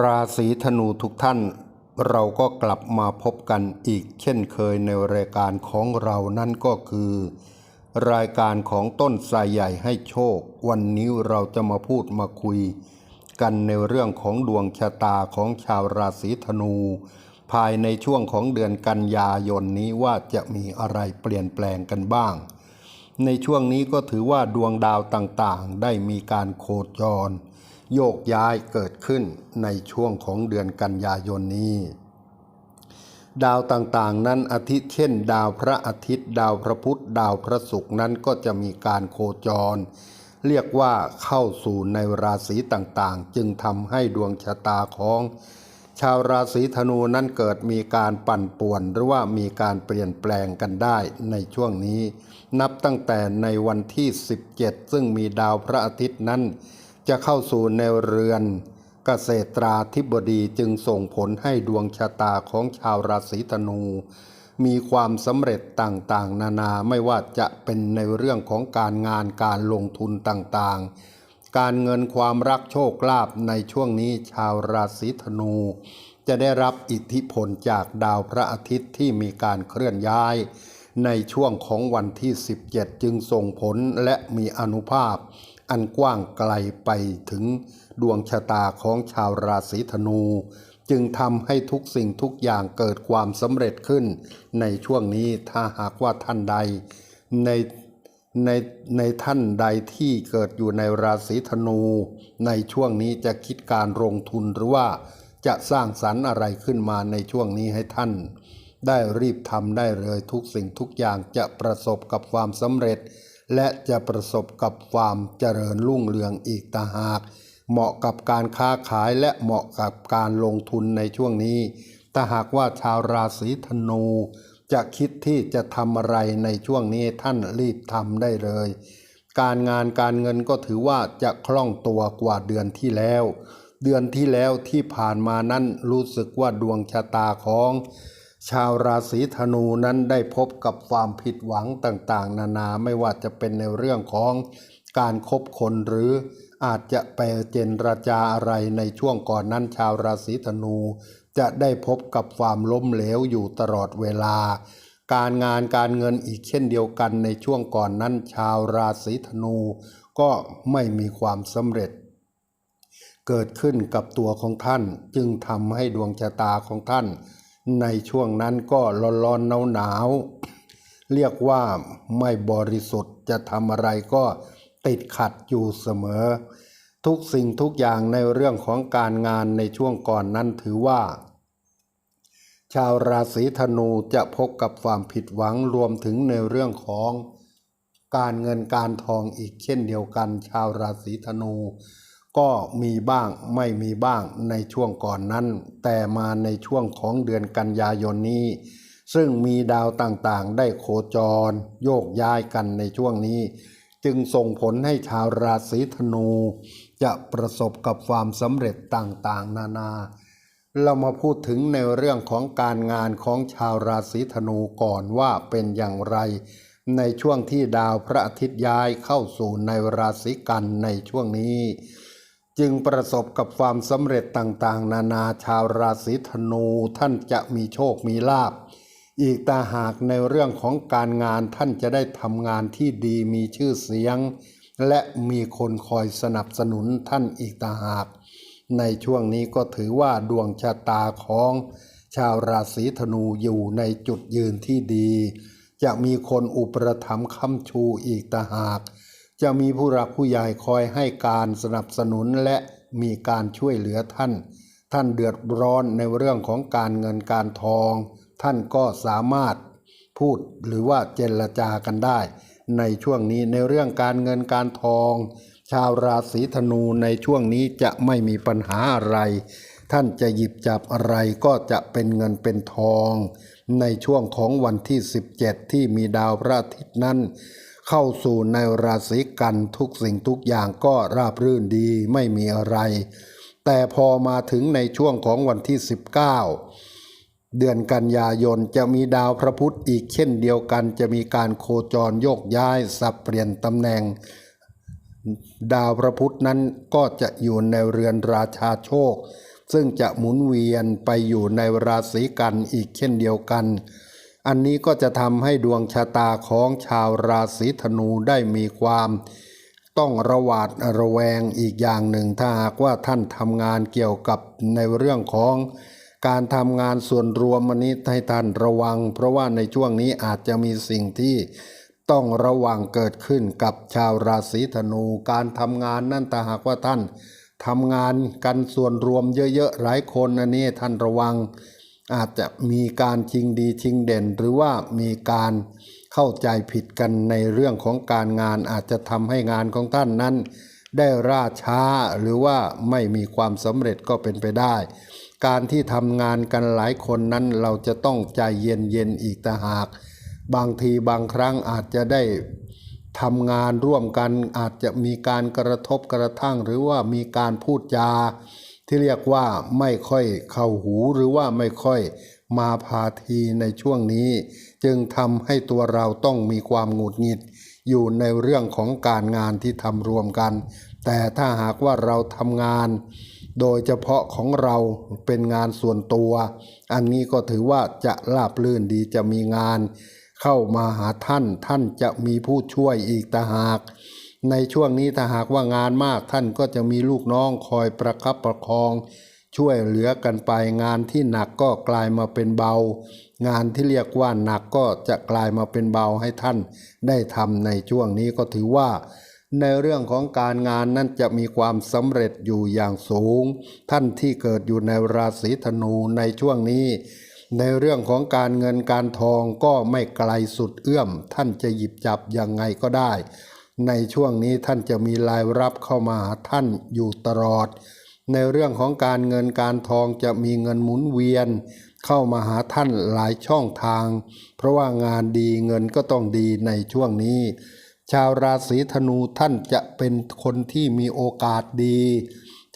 ราศีธนูทุกท่าน เราก็กลับมาพบกันอีกเช่นเคยในรายการของเรานั่นก็คือ รายการของต้นสายใหญ่ให้โชค วันนี้เราจะมาพูดมาคุย กันในเรื่องของดวงชะตาของชาวราศีธนู ภายในช่วงของเดือนกันยายนนี้ว่าจะมีอะไรเปลี่ยนแปลงกันบ้าง ในช่วงนี้ก็ถือว่าดวงดาวต่างๆ ได้มีการโคจร โยกย้ายเกิดขึ้นในช่วงของเดือนกันยายนนี้ ดาวต่างๆนั้นอาทิตย์เช่น ดาวพระอาทิตย์ ดาวพระพุธดาวพระศุกร์นั้นก็จะมีการโคจร เรียกว่าเข้าสู่ในราศีต่างๆ จึงทำให้ดวงชะตาของชาวราศีธนูนั้นเกิดมีการปั่นป่วนหรือว่ามีการเปลี่ยนแปลงกันได้ในช่วงนี้ นับตั้งแต่ในวันที่ 17 ซึ่งมีดาวพระอาทิตย์นั้น จะเข้าสู่ในเรือนเกษตราธิบดีจึงส่งผลให้ดวงชะตาของชาวราศีธนู มีความสำเร็จต่างๆ นานาไม่ว่าจะเป็นในเรื่องของการงานการลงทุนต่างๆ การเงินความรักโชคลาภในช่วงนี้ชาวราศีธนู จะได้รับอิทธิพลจากดาวพระอาทิตย์ที่มีการเคลื่อนย้าย ในช่วงของวันที่ 17 จึงส่งผลและมีอนุภาพ อันกว้างไกลไปถึงดวงชะตาของชาวราศีธนู จึงทำให้ทุกสิ่งทุกอย่างเกิดความสำเร็จขึ้น ในช่วงนี้ถ้าหากว่าท่านใดในในในท่านใดที่เกิดอยู่ในราศีธนู ในช่วงนี้จะคิดการลงทุนหรือว่าจะสร้างสรรค์อะไรขึ้นมาในช่วงนี้ให้ท่าน ได้รีบทำได้เลยทุกสิ่งทุกอย่างจะประสบกับความสำเร็จ และจะประสบกับความเจริญรุ่งเรืองอีกต่างหาก เหมาะกับการค้าขายและเหมาะกับการลงทุนในช่วงนี้ ถ้าหากว่าชาวราศีธนู จะคิดที่จะทำอะไรในช่วงนี้ท่านรีบทำได้เลย การงานการเงินก็ถือว่าจะคล่องตัวกว่าเดือนที่แล้ว เดือนที่แล้วที่ผ่านมานั้นรู้สึกว่าดวงชะตาของ ชาวราศีธนูนั้นได้พบกับความผิดหวังต่างๆ นานาไม่ว่าจะเป็นในเรื่องของการคบคนหรืออาจจะไปเจนราจาอะไรในช่วงก่อนนั้นชาวราศีธนู จะได้พบกับความล้มเหลวอยู่ตลอดเวลา การงานการเงินอีกเช่นเดียวกันในช่วงก่อนนั้น ชาวราศีธนู ก็ไม่มีความสำเร็จ เกิดขึ้นกับตัวของท่านจึงทำให้ดวงชะตาของท่าน ในช่วงนั้นก็ร้อนๆหนาวๆเรียกว่าไม่บริสุทธิ์จะทำอะไรก็ติดขัดอยู่เสมอ ทุกสิ่งทุกอย่างในเรื่องของการงานในช่วงก่อนนั้นถือว่า ชาวราศีธนูจะพบกับความผิดหวังรวมถึงในเรื่องของการเงินการทองอีกเช่นเดียวกัน ชาวราศีธนู ก็มีบ้างไม่มีบ้างในช่วงก่อนนั้น แต่มาในช่วงของเดือนกันยายนนี้ ซึ่งมีดาวต่างๆ ได้โคจร โยกย้ายกันในช่วงนี้ จึงส่งผลให้ชาวราศีธนู จะประสบกับความสำเร็จต่างๆ นานา เรามาพูดถึงในเรื่องของการงานของชาวราศีธนูก่อนว่าเป็นอย่างไร ในช่วงที่ดาวพระอาทิตย์ย้ายเข้าสู่ในราศีกันในช่วงนี้ จึงประสบกับความสำเร็จต่างๆ นานาชาวราศีธนูท่านจะมีโชคมีลาภอีกตาหากในเรื่องของการงานท่านจะได้ทำงานที่ดีมีชื่อเสียง และมีคนคอยสนับสนุนท่านอีกตาหาก ในช่วงนี้ก็ถือว่าดวงชะตาของชาวราศีธนูอยู่ในจุดยืนที่ดี จะมีคนอุปถัมภ์ค้ำชูอีกตาหาก จะมีผู้รักผู้ใหญ่คอยให้การสนับสนุนและมีการช่วยเหลือท่าน ท่านเดือดร้อนในเรื่องของการเงินการทอง ท่านก็สามารถพูดหรือว่าเจรจากันได้ ในช่วงนี้ในเรื่องการเงินการทอง ชาวราศีธนูในช่วงนี้จะไม่มีปัญหาอะไร ท่านจะหยิบจับอะไรก็จะเป็นเงินเป็นทอง ในช่วงของวันที่ 17 ที่มีดาวพระอาทิตย์นั้น เข้าสู่ในราศีกันทุกสิ่งทุกอย่างก็ราบรื่นดีไม่มีอะไร แต่พอมาถึงในช่วงของวันที่ 19 เดือนกันยายนจะมีดาวพระพุธอีกเช่นเดียวกัน จะมีการโคจรโยกย้ายสับเปลี่ยนตำแหน่ง ดาวพระพุธนั้นก็จะอยู่ในเรือนราชาโชค ซึ่งจะหมุนเวียนไปอยู่ในราศีกันอีกเช่นเดียวกัน อันนี้ก็จะทำให้ดวงชะตาของชาวราศีธนูได้มีความ ต้องระหวาดระแวงอีกอย่างหนึ่งถ้าหากว่าท่านทำงานเกี่ยวกับในเรื่องของการทำงานส่วนรวมอันนี้ให้ท่านระวัง เพราะว่าในช่วงนี้อาจจะมีสิ่งที่ต้องระวังเกิดขึ้นกับชาวราศีธนู การทำงานนั่นถ้าหากว่าท่านทำงานกันส่วนรวมเยอะๆหลายคนอันนี้ท่านระวัง อาจจะมีการชิงดีชิงเด่น หรือว่ามีการเข้าใจผิดกันในเรื่องของการงาน อาจจะทำให้งานของท่านนั้น ได้ล่าช้าหรือว่าไม่มีความสำเร็จก็เป็นไปได้ การที่ทำงานกันหลายคนนั้นเราจะต้องใจเย็นเย็นอีกต่หาก บางทีบางครั้งอาจจะได้ทำงานร่วมกันอาจจะมีการกระทบกระทั่ง หรือว่ามีการพูดจา ที่เรียกว่าไม่ค่อยเข้าหูหรือว่าไม่ค่อยมาพาทีในช่วงนี้ จึงทำให้ตัวเราต้องมีความหงุดหงิด อยู่ในเรื่องของการงานที่ทำรวมกัน แต่ถ้าหากว่าเราทำงาน โดยเฉพาะของเราเป็นงานส่วนตัว อันนี้ก็ถือว่าจะราบลื่นดีจะมีงาน เข้ามาหาท่านท่านจะมีผู้ช่วยอีกต่างหาก ในช่วงนี้ถ้าหากว่างานมากท่านก็จะมีลูกน้องคอยประคับประคอง ช่วยเหลือกันไปงานที่หนักก็กลายมาเป็นเบา งานที่เรียกว่าหนักก็จะกลายมาเป็นเบาให้ท่านได้ทำในช่วงนี้ก็ถือว่า ในเรื่องของการงานนั้นจะมีความสำเร็จอยู่อย่างสูง ท่านที่เกิดอยู่ในราศีธนูในช่วงนี้ในเรื่องของการเงินการทองก็ไม่ไกลสุดเอื้อม ท่านจะหยิบจับยังไงก็ได้ ในช่วงนี้ท่านจะมีรายรับเข้ามาหาท่านอยู่ตลอด ในเรื่องของการเงินการทองจะมีเงินหมุนเวียน เข้ามาหาท่านหลายช่องทาง เพราะว่างานดีเงินก็ต้องดีในช่วงนี้ ชาวราศีธนูท่านจะเป็นคนที่มีโอกาสดี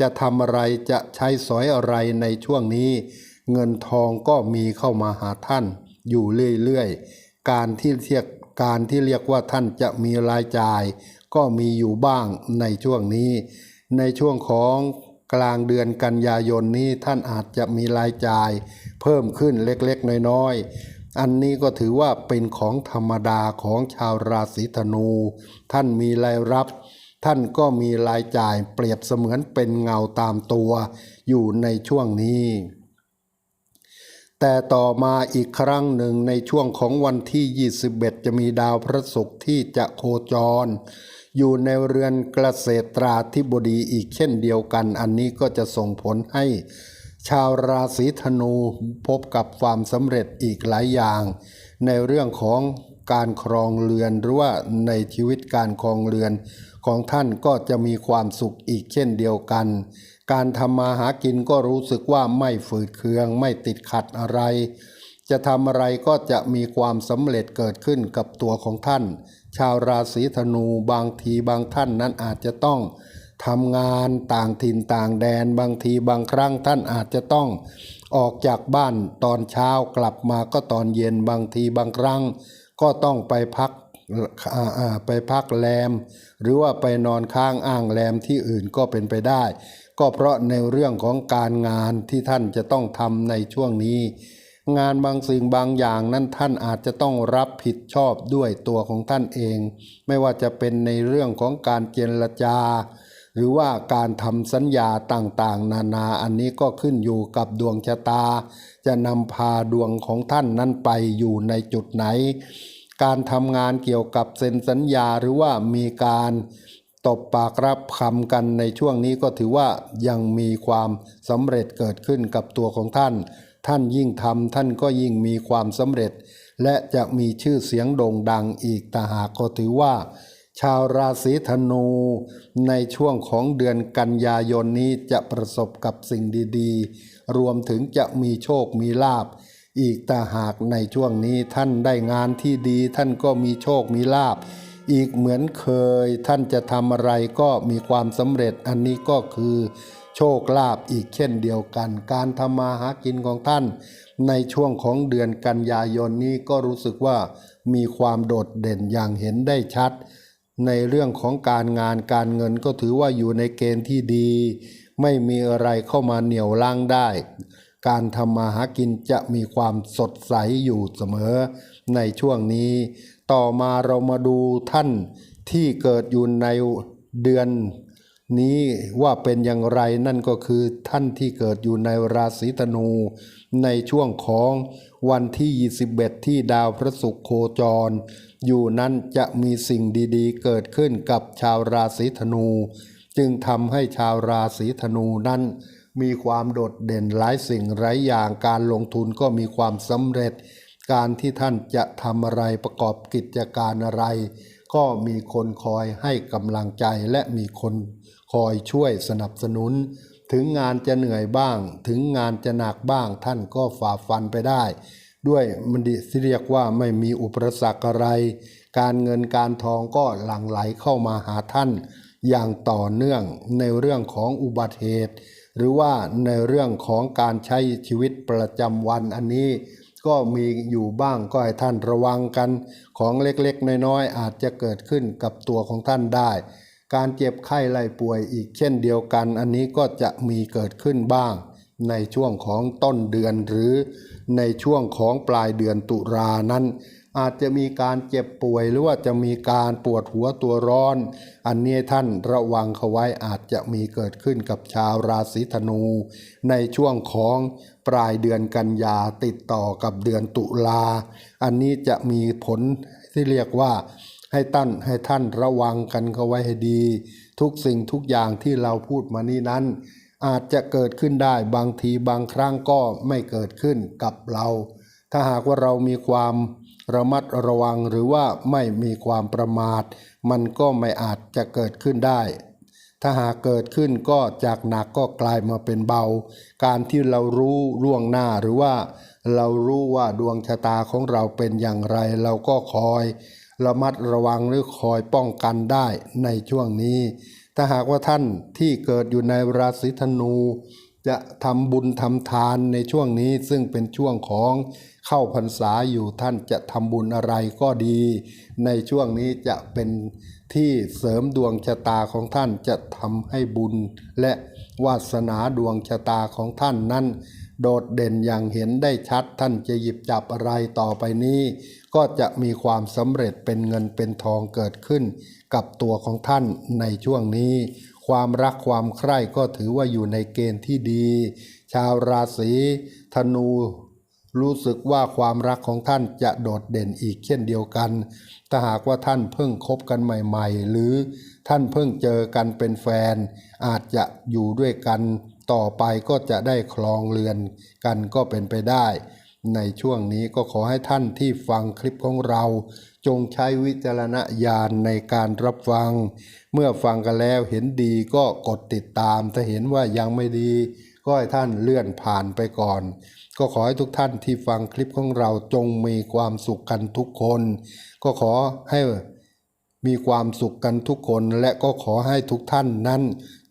จะทำอะไรจะใช้สอยอะไรในช่วงนี้ เงินทองก็มีเข้ามาหาท่านอยู่เรื่อยๆ การที่เรียก การที่เรียกว่าท่านจะมีรายจ่าย ก็มีอยู่บ้างในช่วงนี้ ในช่วงของกลางเดือนกันยายนนี้ท่านอาจจะมีรายจ่าย เพิ่มขึ้นเล็กๆ น้อยๆ อันนี้ก็ถือว่าเป็นของธรรมดาของชาวราศีธนู ท่านมีรายรับ ท่านก็มีรายจ่ายเปรียบเสมือนเป็นเงาตามตัว อยู่ในช่วงนี้ แต่ต่อมาอีกครั้งหนึ่งในช่วงของวันที่ 21 จะมีดาวพระศุกร์ที่จะโคจร อยู่ในเรือนเกษตราธิบดีอีกเช่นเดียวกัน อันนี้ก็จะส่งผลให้ ชาวราศีธนูพบกับความสำเร็จอีกหลายอย่าง ในเรื่องของการครองเรือนหรือว่าในชีวิตการครองเรือนของท่านก็จะมีความสุขอีกเช่นเดียวกัน การทำมาหากินก็รู้สึกว่าไม่ฝืดเคือง ไม่ติดขัดอะไร จะทำอะไรก็จะมีความสำเร็จเกิดขึ้นกับตัวของท่าน ชาวราศีธนูบางทีบางท่านนั้นอาจจะต้องทำงานต่างถิ่นต่างแดนบางทีบางครั้งท่านอาจจะต้องออกจากบ้านตอนเช้ากลับมาก็ตอนเย็นบางทีบางครั้ง ก็ต้องไปพักไปพักแรม หรือว่าไปนอนค้างอ้างแรมที่อื่นก็เป็นไปได้ ก็เพราะในเรื่องของการงานที่ท่านจะต้องทำในช่วงนี้ งานบางสิ่งบางอย่างนั้นท่านอาจจะต้องรับผิดชอบด้วยตัวของท่านเอง ไม่ว่าจะเป็นในเรื่องของการเจรจา หรือว่าการทำสัญญาต่างๆ นานาอันนี้ก็ขึ้นอยู่กับดวงชะตา จะนำพาดวงของท่านนั้นไปอยู่ในจุดไหน การทำงานเกี่ยวกับเซ็นสัญญาหรือว่ามีการ ตบปากรับคำกันในช่วงนี้ก็ถือว่ายังมีความสำเร็จเกิดขึ้นกับตัวของท่าน ท่านยิ่งทำท่านก็ยิ่งมีความสำเร็จ และจะมีชื่อเสียงโด่งดังอีกแต่หากก็ถือว่า ชาวราศีธนู ในช่วงของเดือนกันยายนนี้จะประสบกับสิ่งดีๆ รวมถึงจะมีโชคมีลาบอีกแต่หากในช่วงนี้ท่านได้งานที่ดีท่านก็มีโชคมีลาบ อีกเหมือนเคยท่านจะทำอะไรก็มีความสำเร็จอันนี้ก็คือโชคลาภอีกเช่นเดียวกัน การทำมาหากินของท่าน ในช่วงของเดือนกันยายนนี้ก็รู้สึกว่ามีความโดดเด่นอย่างเห็นได้ชัด ในเรื่องของการงานการเงินก็ถือว่าอยู่ในเกณฑ์ที่ดี ไม่มีอะไรเข้ามาเหนี่ยวล้างได้ การทำมาหากินจะมีความสดใสอยู่เสมอในช่วงนี้ ต่อมาเรามาดูท่านที่เกิดอยู่ในเดือนนี้ว่าเป็นอย่างไรนั่นก็คือท่านที่เกิดอยู่ในราศีธนู ในช่วงของวันที่ 21 ที่ดาวพระศุกร์โคจร อยู่นั้นจะมีสิ่งดีๆ เกิดขึ้นกับชาวราศีธนู จึงทำให้ชาวราศีธนูนั้น มีความโดดเด่นหลายสิ่งหลายอย่างการลงทุนก็มีความสำเร็จ การที่ท่านจะทำอะไรประกอบกิจการอะไร ก็มีคนคอยให้กำลังใจและมีคนคอยช่วยสนับสนุน ถึงงานจะเหนื่อยบ้าง ถึงงานจะหนักบ้าง ท่านก็ฝ่าฟันไปได้ ด้วยมันดิเรียกว่าไม่มีอุปสรรคอะไร การเงินการทองก็หลั่งไหลเข้ามาหาท่าน อย่างต่อเนื่องในเรื่องของอุบัติเหตุ หรือว่าในเรื่องของการใช้ชีวิตประจำวันอันนี้ ก็มีอยู่บ้างก็ให้ท่านระวังกันของเล็กๆ น้อยๆ อาจจะเกิดขึ้นกับตัวของท่านได้ การเจ็บไข้ไล่ป่วยอีกเช่นเดียวกัน อันนี้ก็จะมีเกิดขึ้นบ้าง ในช่วงของต้นเดือนหรือในช่วงของปลายเดือนตุลานั้น อาจจะมีการเจ็บป่วยหรือว่าจะมีการปวดหัวตัวร้อน อันนี้ท่านระวังเขาไว้อาจจะมีเกิดขึ้นกับชาวราศีธนู ในช่วงของปลายเดือนกันยาติดต่อกับเดือนตุลา อันนี้จะมีผลที่เรียกว่าให้ตั้นให้ท่านระวังกันเขาไว้ให้ดี ทุกสิ่งทุกอย่างที่เราพูดมานี้นั้น อาจจะเกิดขึ้นได้บางทีบางครั้งก็ไม่เกิดขึ้นกับเรา ถ้าหากว่าเรามีความ ระมัดระวังหรือว่าไม่มีความประมาท มันก็ไม่อาจจะเกิดขึ้นได้ ถ้าหากเกิดขึ้นก็จากหนักก็กลายมาเป็นเบา การที่เรารู้ล่วงหน้าหรือว่า เรารู้ว่าดวงชะตาของเราเป็นอย่างไร เราก็คอยระมัดระวังหรือคอยป้องกันได้ในช่วงนี้ ถ้าหากว่าท่านที่เกิดอยู่ในราศีธนู จะทำบุญทำทานในช่วงนี้ซึ่งเป็นช่วงของเข้าพรรษาอยู่ท่านจะทำบุญอะไรก็ดี ในช่วงนี้จะเป็นที่เสริมดวงชะตาของท่านจะทำให้บุญ และวาสนาดวงชะตาของท่านนั้น โดดเด่นอย่างเห็นได้ชัดท่านจะหยิบจับอะไรต่อไปนี้ ก็จะมีความสำเร็จเป็นเงินเป็นทองเกิดขึ้น กับตัวของท่านในช่วงนี้ ความรักความใคร่ก็ถือว่าอยู่ในเกณฑ์ที่ดี ชาวราศีธนู รู้สึกว่าความรักของท่านจะโดดเด่นอีกเช่นเดียวกัน ถ้าหากว่าท่านเพิ่งคบกันใหม่ ๆ หรือท่านเพิ่งเจอกันเป็นแฟน อาจจะอยู่ด้วยกันต่อไปก็จะได้คลองเรือนกันก็เป็นไปได้ ในช่วงนี้ก็ขอให้ท่านที่ฟังคลิปของเรา จงใช้วิจารณญาณในการรับฟัง เมื่อฟังกันแล้วเห็นดีก็กดติดตาม ถ้าเห็นว่ายังไม่ดี ก็ให้ท่านเลื่อนผ่านไปก่อน ก็ขอให้ทุกท่านที่ฟังคลิปของเราจงมีความสุขกันทุกคน ก็ขอให้มีความสุขกันทุกคนและก็ขอให้ทุกท่านนั้น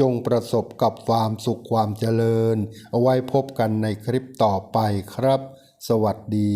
จงประสบกับความสุขความเจริญ เอาไว้พบกันในคลิปต่อไปครับ สวัสดี